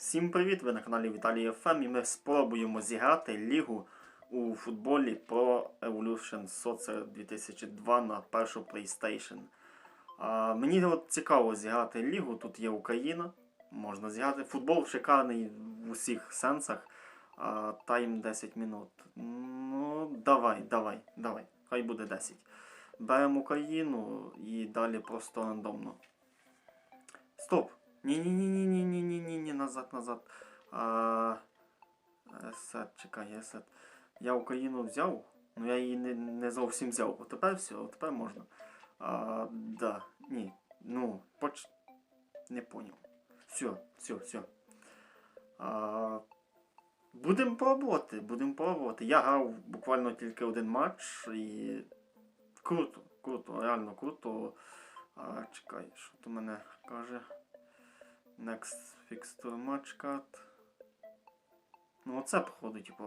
Всім привіт! Ви на каналі Віталій ФМ і ми спробуємо зіграти лігу у футболі Pro Evolution Soccer 2002 на першу PlayStation. А, мені от цікаво зіграти лігу, тут є Україна, можна зіграти. Футбол шикарний в усіх сенсах. А, тайм 10 минут. Ну, давай, давай, давай. Хай буде 10. Беремо Україну і далі просто рандомно. Стоп! Ні-ні-ні-ні-ні-ні-ні-ні, назад, назад. А, есет, чекай, есет. Я Україну взяв, ну я її не, не зовсім взяв. От тепер все, от тепер можна. А, да, ні. Ну, поч... Не поняв. Все, все, все. А, будемо пробувати, будемо пробувати. Я грав буквально тільки один матч і круто, круто, реально круто. А, чекай, що то мене каже. Next fixture match cut. Ну, оце, походу, типу,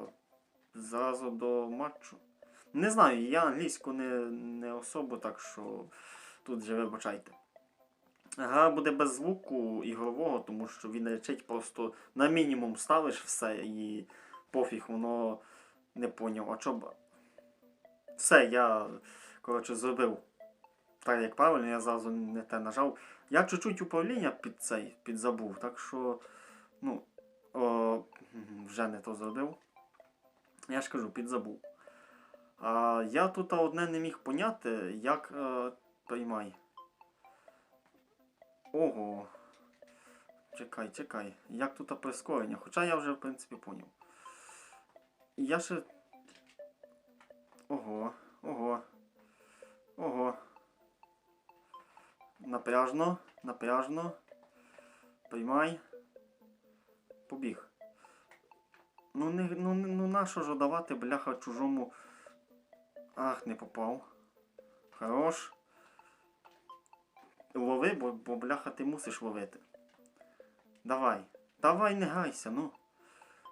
зразу до матчу. Не знаю, я англійську не, не особо, так що тут вже вибачайте. Гра буде без звуку ігрового, тому що він речить просто на мінімум ставиш все і пофіг, воно не поняв. А чо. Все, я коротше зробив так, як правильно, я зразу не те нажав. Я чуть-чуть управління під цей підзабув, так що, ну, о, вже не то зробив. Я ж кажу, підзабув. А, я тут одне не міг поняти, як е, приймай. Ого. Чекай, чекай. Як тут прискорення? Хоча я вже, в принципі, поняв. Я ще. Ого. Ого. Напряжно, напряжно. Приймай. Побіг. Ну не ну, ну нащо ж давати бляха чужому. Ах, не попав. Хорош. Лови, бо, бо бляха ти мусиш ловити. Давай. Давай, не гайся, ну.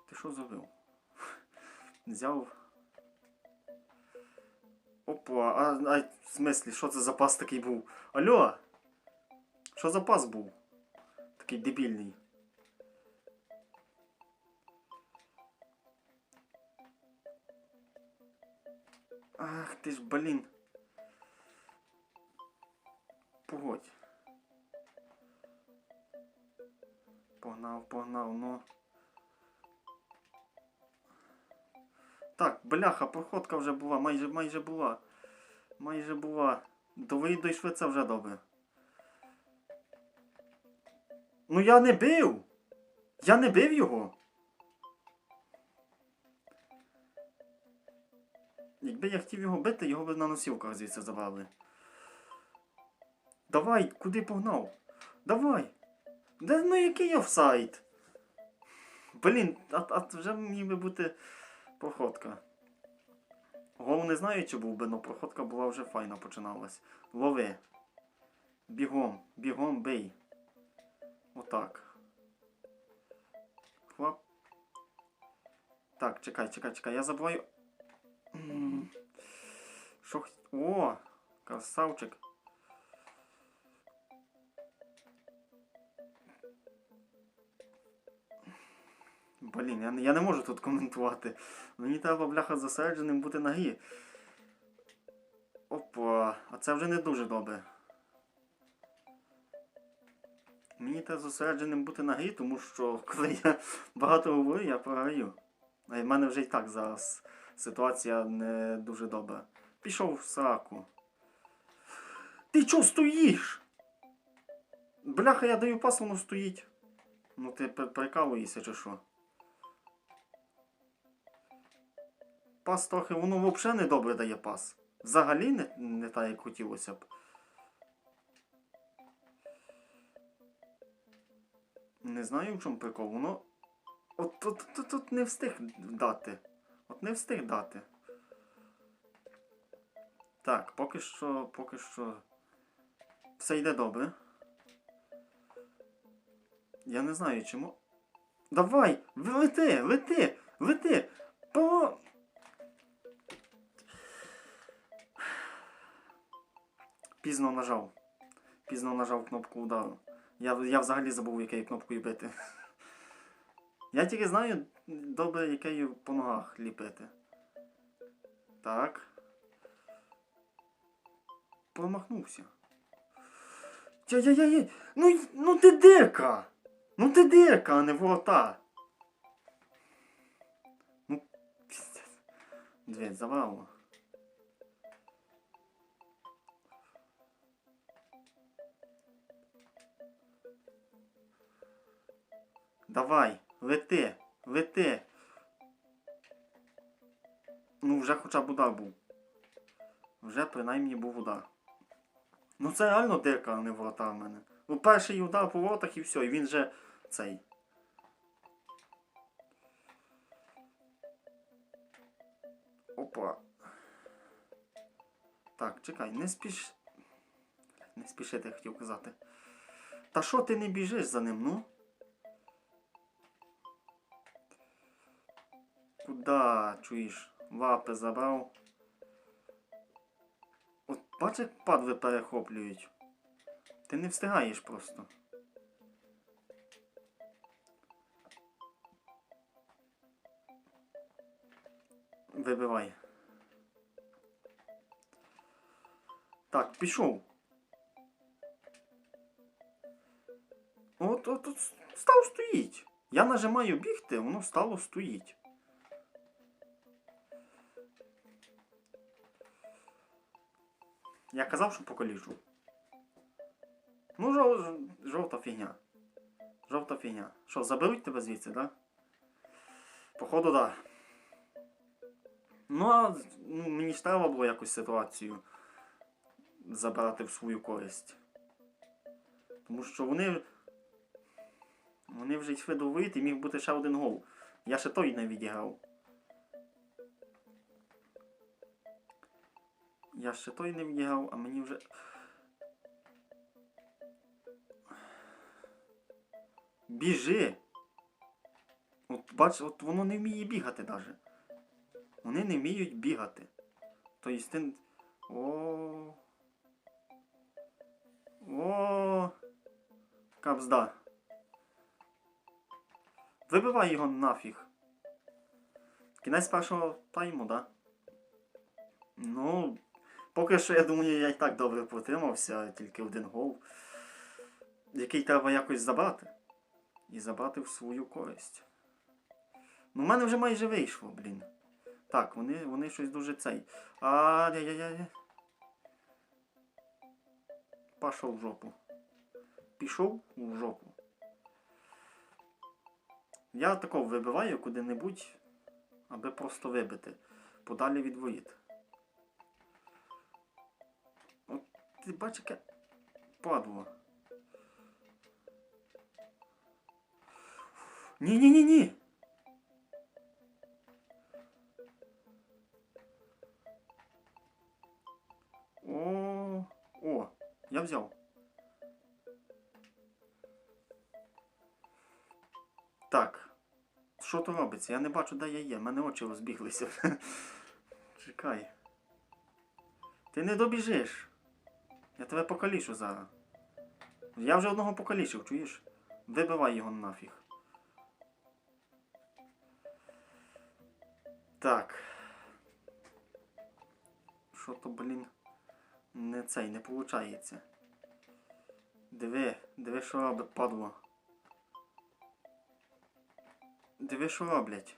Ти що зробив? Взяв. Опа, а, а в смислі, що це за пас такий був? Алло? Що за пас був? Такий дебільний. Ах ти ж, блін. Погодь. Погнав, погнав, ну. Так, бляха, проходка вже була, майже майже була. Майже була. До виїду і швидце вже добре. Ну я не бив! Я не бив його. Якби я хотів його бити, його би на носілках звідси забрали. Давай, куди погнав? Давай! Да ну який офсайд? Блін, а, а вже міг би бути проходка. Гол не знаю, чи був би, але проходка була вже файна починалась. Лови. Бігом, бігом, бий. Отак. Хлоп. Так, чекай, чекай, чекай. Я забуваю. Що О! Красавчик. Блін, я, я не можу тут коментувати. Мені треба, бляха, зосередженим бути на грі. Опа, а це вже не дуже добре. Мені треба зосередженим бути на грі, тому що коли я багато говорю, я програю. А в мене вже і так зараз ситуація не дуже добра. Пішов в сраку. Ти чого стоїш? Бляха, я даю пас, воно стоїть. Ну ти пр- прикалуєшся чи що? Пас трохи, воно взагалі не добре дає пас. Взагалі не, не так, як хотілося б. Не знаю, в чому прикол. Воно. От тут, тут, тут не встиг дати. От не встиг дати. Так, поки що, поки що. Все йде добре. Я не знаю чому. Давай! Лети! Лети! Лети! По. Пізно нажав. Пізно нажав кнопку удару. Я, я взагалі забув, якою кнопкою бити. Я тільки знаю добре, якою по ногах ліпити. Так. Промахнувся. Яй-яй-яй! Ну, ну ти дирка! Ну ти дирка, а не ворота! Ну, піздець. Дверь завалила. Давай, лети, лети. Ну, вже хоча б удар був. Вже принаймні був удар. Ну це реально дирка, а не ворота в мене. Ну перший удар по воротах і все, і він же цей. Опа. Так, чекай, не спіш. Не спішити, я хотів казати. Та що ти не біжиш за ним, ну? Куда, чуєш, лапи забрав? От бач, як падли перехоплюють. Ти не встигаєш просто. Вибивай. Так, пішов. От, от, от став стоїть. Я нажимаю бігти, воно стало стоїть. Я казав, що покаліжу. Ну, жов, жовта фігня. Жовта фігня. Що, заберуть тебе звідси, да? Походу, да. Ну, а ну, мені ж треба було якусь ситуацію забрати в свою користь. Тому що вони. Вони вже йшли до і міг бути ще один гол. Я ще той не відіграв. Я ще той не відіграв, а мені вже. Біжи! От бач, от воно не вміє бігати навіть. Вони не вміють бігати. Тобто ти. О. О. Капзда. Вибивай його нафіг. Кінець першого тайму, да? Ну, поки що, я думаю, я і так добре протримався, тільки один гол, який треба якось забрати. І забрати в свою користь. Ну, в мене вже майже вийшло, блін. Так, вони, вони щось дуже цей. А, яй яй яй Пішов в жопу. Пішов у жопу. Я такого вибиваю куди-небудь, аби просто вибити. Подалі від воріт. Ти бачиш, яке падло. Ні-ні-ні-ні! О, о, я взяв. Так. Що то робиться? Я не бачу, де я є. У мене очі розбіглися. Чекай. Ти не добіжиш. Я тебе покалішу зараз. Я вже одного покалішив, чуєш? Вибивай його нафіг. Так. Що то, блін, не цей, не виходить. Диви, диви, що робить, падло. Диви, що роблять.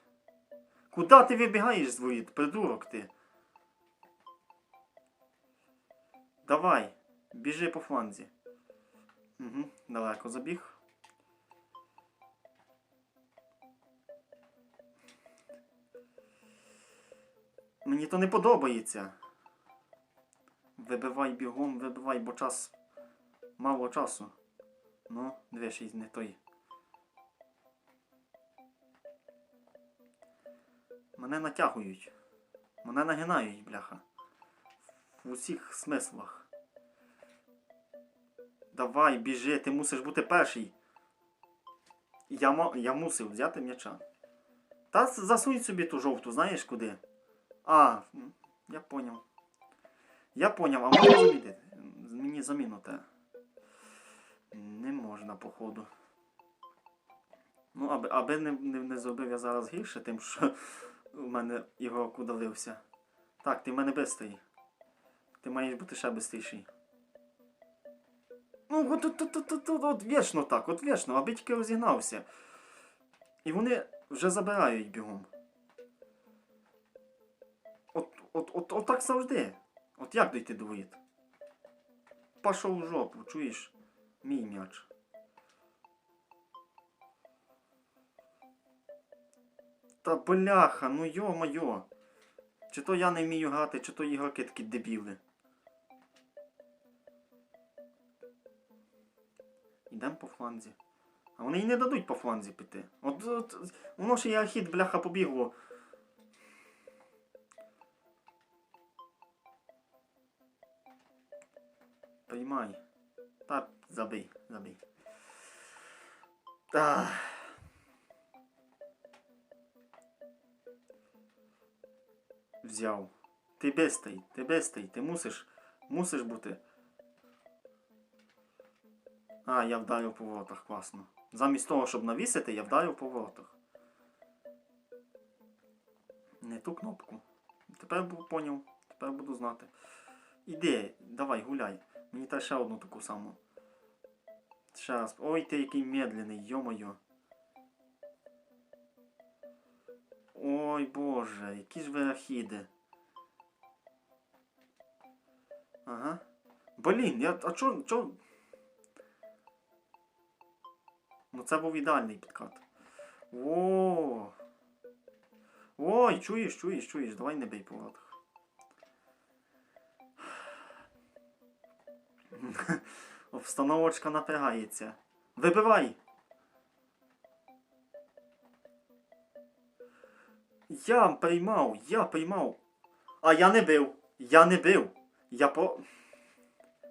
Куда ти вибігаєш звоїд, придурок ти? Давай, біжи по фланзі. Угу, далеко забіг. Мені то не подобається. Вибивай бігом, вибивай, бо час. Мало часу. Ну, двічі не той. Мене натягують. Мене нагинають, бляха. В усіх смислах. Давай, біжи, ти мусиш бути перший. Я, я мусив взяти м'яча. Та засунь собі ту жовту, знаєш куди? А, я поняв. Я поняв, а можна замінити? Мені заміну те. Не можна, походу. Ну, аби, аби не, не, не зробив я зараз гірше, тим, що у мене ігрок удалився. Так, ти в мене бистрий. Ти маєш бути ще бистріший. Ну, от, от, от, от, от, от, от вічно так, от вічно, аби тільки розігнався. І вони вже забирають бігом. От, от, от, от так завжди. От як дойти до воріт? Пішов в жопу, чуєш? Мій м'яч. Та бляха, ну йо-моє. Чи то я не вмію грати, чи то ігроки такі дебіли. Ідемо по фланзі. А вони й не дадуть по фланзі піти. От, от воно ж і архід, бляха, побігло. Приймай. Та забий, забий. Та. Взяв. Ти бистий, ти бистий, ти мусиш, мусиш бути. А, я вдарив по воротах, класно. Замість того, щоб навісити, я вдарив по воротах. Не ту кнопку. Тепер поняв, тепер буду знати. Іди, давай, гуляй. Мені треба ще одну таку саму. Ще раз. Ой, ти який медленний, йо-моє. Ой боже, які ж ви. Ага. Блін, я. А чо. чо? Ну це був ідеальний підкат. О. Ой, чуєш, чуєш, чуєш, давай не бий по воротах. Обстановочка напрягається. Вибивай! Я приймав, я приймав. А я не бив. Я не бив. Я по.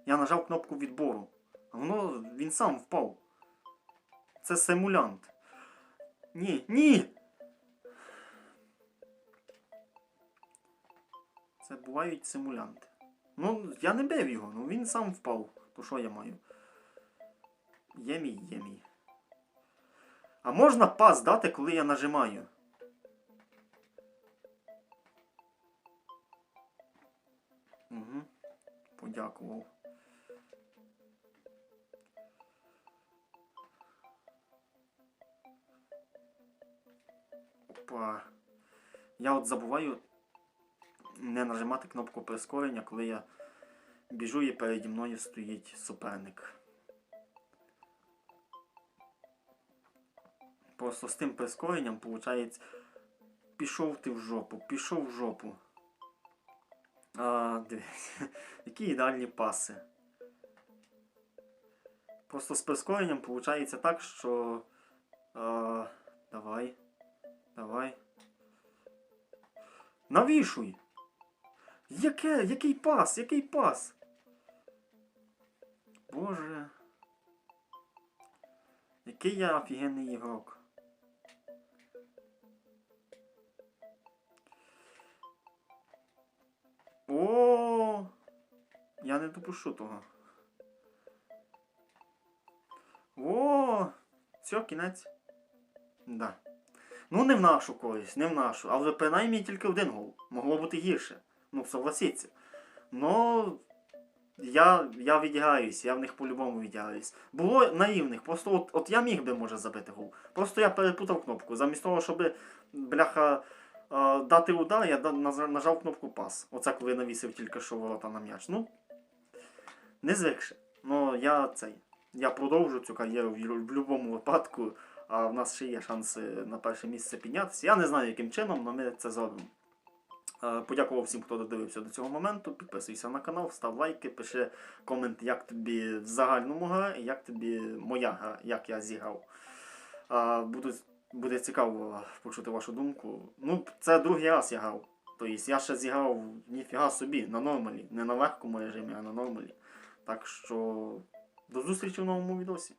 Я нажав кнопку відбору. А воно він сам впав. Це симулянт. Ні, ні! Це бувають симулянти. Ну, я не бив його, ну він сам впав. То що я маю? Є мій, є мій. А можна пас дати, коли я нажимаю? Угу. Подякував. Опа. Я от забуваю не нажимати кнопку прискорення, коли я біжу і переді мною стоїть суперник. Просто з тим прискоренням, виходить, пішов ти в жопу, пішов в жопу. А, дивись, які ідеальні паси. Просто з прискоренням виходить так, що. А, давай. Давай. Навішуй! Яке? Який пас? Який пас? Боже. Який я офігенний ігрок. О! Я не допущу того. О! Все, кінець. Да. Ну, не в нашу користь, не в нашу. Але принаймні тільки один гол. Могло бути гірше. Ну, согласіться. Ну, я, я відіграюсь, я в них по-любому відіграюсь. Було наївних, просто от, от я міг би, може, забити гол. Просто я перепутав кнопку. Замість того, щоб, бляха, дати удар, я нажав кнопку пас. Оце коли навісив тільки що ворота на м'яч. Ну, не звикше. Ну, я цей. Я продовжу цю кар'єру в будь-якому випадку, а в нас ще є шанси на перше місце піднятися. Я не знаю, яким чином, але ми це зробимо. Е, Подякував всім, хто додивився до цього моменту. Підписуйся на канал, став лайки, пиши комент, як тобі в загальному гра і як тобі моя гра, як я зіграв. Е, Буду, буде цікаво почути вашу думку. Ну, це другий раз я грав. Тобто я ще зіграв ніфіга собі на нормалі. Не на легкому режимі, а на нормалі. Так що до зустрічі в новому відосі.